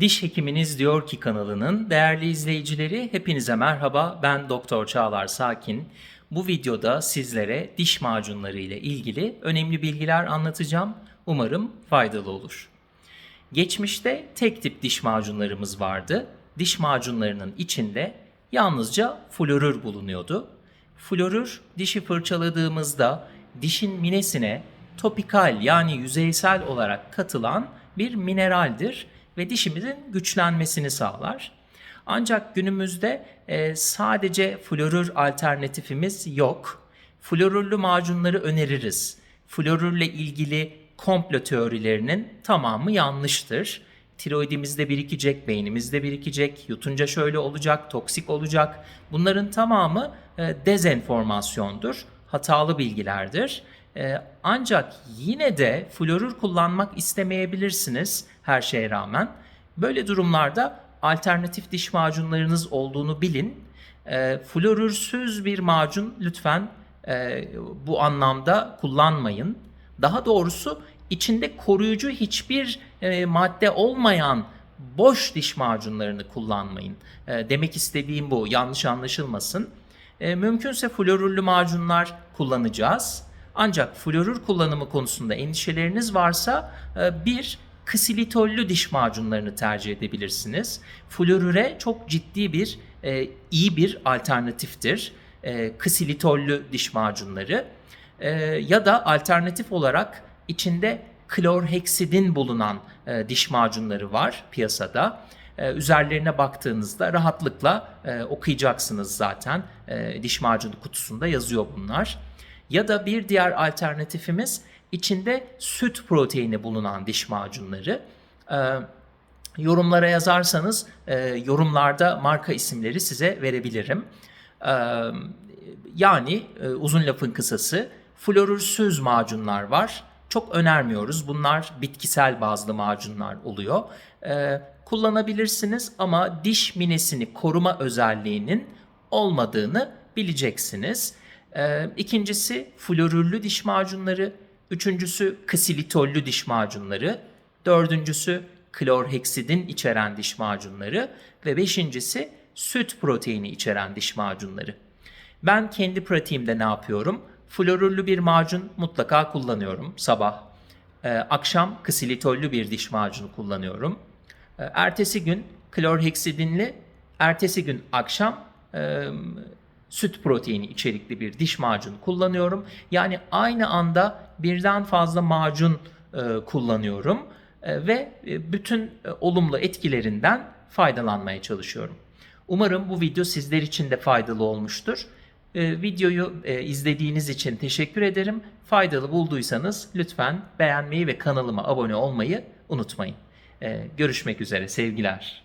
Diş Hekiminiz Diyor Ki kanalının değerli izleyicileri hepinize merhaba. Ben Doktor Çağlar Sakin. Bu videoda sizlere diş macunları ile ilgili önemli bilgiler anlatacağım. Umarım faydalı olur. Geçmişte tek tip diş macunlarımız vardı. Diş macunlarının içinde yalnızca florür bulunuyordu. Florür dişi fırçaladığımızda dişin minesine topikal yani yüzeysel olarak katılan bir mineraldir ve dişimizin güçlenmesini sağlar. Ancak günümüzde e, sadece florür alternatifimiz yok. Florürlü macunları öneririz. Florürle ilgili komplo teorilerinin tamamı yanlıştır. Tiroidimizde birikecek, beynimizde birikecek, yutunca şöyle olacak, toksik olacak. Bunların tamamı e, dezenformasyondur, hatalı bilgilerdir. E, ancak yine de florür kullanmak istemeyebilirsiniz her şeye rağmen. Böyle durumlarda alternatif diş macunlarınız olduğunu bilin. E, florürsüz bir macun lütfen e, bu anlamda kullanmayın. Daha doğrusu içinde koruyucu hiçbir e, madde olmayan boş diş macunlarını kullanmayın. E, demek istediğim bu. Yanlış anlaşılmasın. E, mümkünse florürlü macunlar kullanacağız. Ancak florür kullanımı konusunda endişeleriniz varsa e, bir ksilitollü diş macunlarını tercih edebilirsiniz. Florüre çok ciddi bir e, iyi bir alternatiftir. E, ksilitollü diş macunları ya da alternatif olarak içinde klorheksidin bulunan e, diş macunları var piyasada. Üzerlerine baktığınızda rahatlıkla okuyacaksınız zaten. E, diş macunu kutusunda yazıyor bunlar. Ya da bir diğer alternatifimiz içinde süt proteini bulunan diş macunları. E, yorumlara yazarsanız e, yorumlarda marka isimleri size verebilirim. E, yani e, uzun lafın kısası florürsüz macunlar var. Çok önermiyoruz. Bunlar bitkisel bazlı macunlar oluyor. E, kullanabilirsiniz ama diş minesini koruma özelliğinin olmadığını bileceksiniz. E, ikincisi florürlü diş macunları. Üçüncüsü ksilitollü diş macunları. Dördüncüsü klorheksidin içeren diş macunları. Ve beşincisi süt proteini içeren diş macunları. Ben kendi pratiğimde ne yapıyorum? Florürlü bir macun mutlaka kullanıyorum sabah. Ee, akşam ksilitollü bir diş macunu kullanıyorum. Ee, ertesi gün klorheksidinli, ertesi gün akşam e, süt proteini içerikli bir diş macunu kullanıyorum. Yani aynı anda birden fazla macun e, kullanıyorum E, ve e, bütün olumlu etkilerinden faydalanmaya çalışıyorum. Umarım bu video sizler için de faydalı olmuştur. Videoyu izlediğiniz için teşekkür ederim. Faydalı bulduysanız lütfen beğenmeyi ve kanalıma abone olmayı unutmayın. Görüşmek üzere sevgiler.